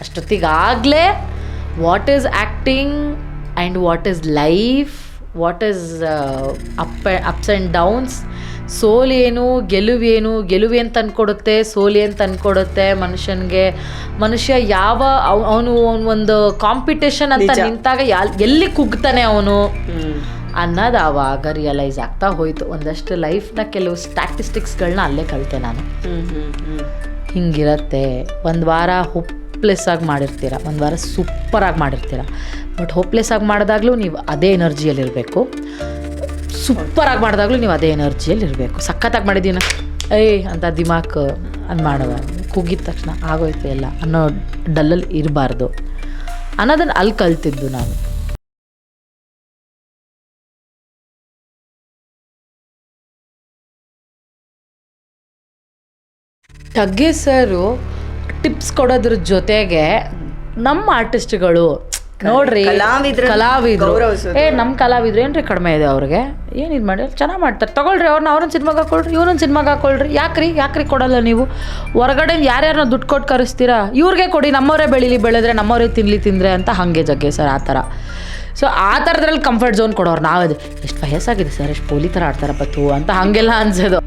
ಅಷ್ಟೊತ್ತಿಗಾಗಲೇ what is acting and what is life what is up ups and downs ಸೋಲೇನು ಏನು ಗೆಲುವೇನು ಗೆಲುವೇನು ತಂದುಕೊಡುತ್ತೆ ಸೋಲಿ ಏನು ತಂದ್ಕೊಡುತ್ತೆ ಮನುಷ್ಯನಿಗೆ. ಮನುಷ್ಯ ಯಾವ ಅವನು ಒಂದು ಕಾಂಪಿಟೇಷನ್ ಅಂತ ನಿಂತಾಗ ಯಾ- ಎಲ್ಲಿ ಕುಗ್ತಾನೆ ಅವನು? ಅನ್ನೋದು ಆವಾಗ ರಿಯಲೈಸ್ ಆಗ್ತಾ ಹೋಯ್ತು. ಒಂದಷ್ಟು ಲೈಫ್ನ ಕೆಲವು ಸ್ಟ್ಯಾಟಿಸ್ಟಿಕ್ಸ್ಗಳನ್ನ ಅಲ್ಲೇ ಕಲಿತೆ ನಾನು. ಹಿಂಗಿರತ್ತೆ. ಒಂದು ವಾರ ಹೋಪ್ಲೆಸ್ ಆಗಿ ಮಾಡಿರ್ತೀರ. ಒಂದು ವಾರ ಸೂಪರಾಗಿ ಮಾಡಿರ್ತೀರ. ಬಟ್ ಹೋಪ್ಲೆಸ್ ಆಗಿ ಮಾಡಿದಾಗಲೂ ನೀವು ಅದೇ ಎನರ್ಜಿಯಲ್ಲಿರಬೇಕು ಸೂಪರಾಗಿ ಮಾಡಿದಾಗಲೂ ನೀವು ಅದೇ ಎನರ್ಜಿಯಲ್ಲಿ ಇರಬೇಕು. ಸಖತ್ತಾಗಿ ಮಾಡಿದ್ದೀನ. ಏಯ್, ಅಂತ ದಿಮಾಕ್, ಅದು ಮಾಡುವ. ಕುಗ್ಗಿದ ತಕ್ಷಣ ಆಗೋಯ್ತು ಎಲ್ಲ ಅನ್ನೋ ಡಲ್ಲಲ್ಲಿ ಇರಬಾರ್ದು. ಅನ್ನೋದನ್ನು ಅಲ್ಲಿ ಕಲ್ತಿದ್ದು ನಾನು ಟಗ್ಗೆ ಸರು ಟಿಪ್ಸ್ ಕೊಡೋದ್ರ ಜೊತೆಗೆ ನಮ್ಮ ಆರ್ಟಿಸ್ಟ್ಗಳು ನೋಡ್ರಿ ಕಲಾವಿದ್ರು. ಏ ನಮ್ಮ ಕಲಾವಿದ್ರು ಏನ್ರಿ ಕಡಿಮೆ ಇದೆ ಅವ್ರಿಗೆ? ಏನು ಇದು ಮಾಡಿ ಚೆನ್ನಾಗಿ ಮಾಡ್ತಾರೆ. ತಗೊಳ್ರಿ ಅವ್ರನ್ನ ಅವ್ರನ್ನ ಸಿನಿಮಾಗೆ ಹಾಕೊಳ್ರಿ ಇವ್ರನ್ನ ಸಿನಿಮಾಗೆ ಹಾಕೊಳ್ರಿ. ಯಾಕ್ರಿ? ಯಾಕ್ರಿ ಕೊಡಲ್ಲ ನೀವು? ಹೊರಗಡೆ ಯಾರ್ಯಾರನ್ನ ದುಡ್ಡು ಕೊಟ್ಟು ಕರೆಸ್ತೀರಾ? ಇವ್ರಿಗೆ ಕೊಡಿ ನಮ್ಮವರೇ ಬೆಳೀಲಿ ಬೆಳೆದ್ರೆ ನಮ್ಮವರೇ ತಿನ್ಲಿ ತಿಂದ್ರೆ ಅಂತ ಹಂಗೆ ಜಗ್ಗೆ ಸರ್ ಆ ಥರ. ಸೊ ಆ ಥರದ್ರಲ್ಲಿ ಕಂಫರ್ಟ್ ಝೋನ್ ಕೊಡೋರು ನಾವದು ಎಷ್ಟು ವಯಸ್ಸಾಗಿದೆ ಸರ್ ಎಷ್ಟು ಪೋಲಿ ಥರ ಆಡ್ತಾರಪ್ಪ ತೂ ಅಂತ ಹಾಗೆಲ್ಲ ಅನ್ಸೋದು.